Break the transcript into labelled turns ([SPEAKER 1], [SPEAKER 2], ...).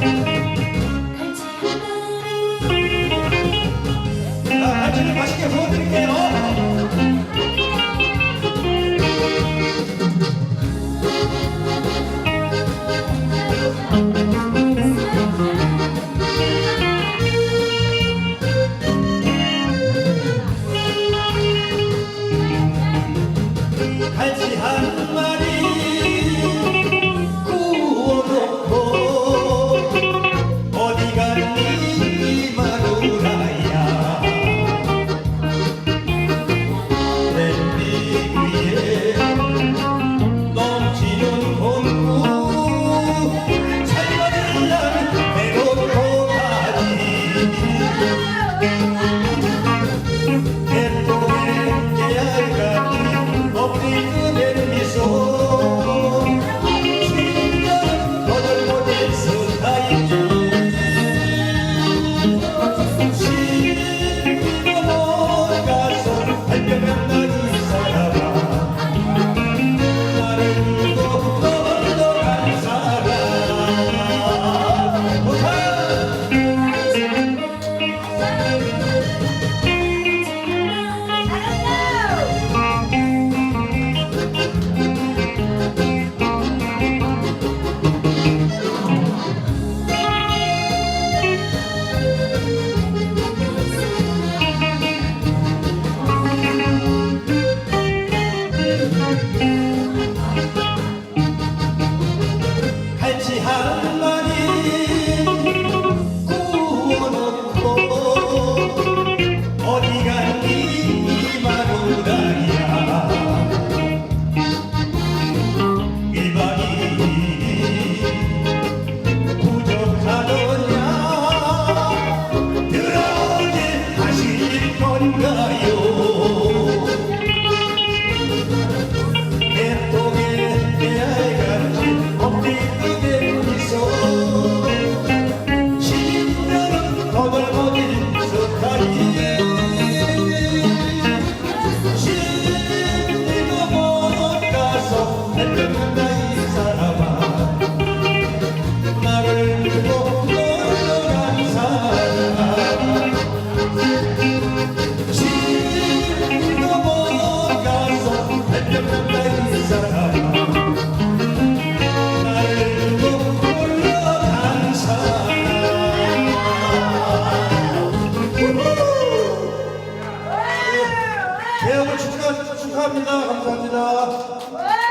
[SPEAKER 1] Thank you.
[SPEAKER 2] Bye. 네, 개업을 축하, 축하합니다. 감사합니다.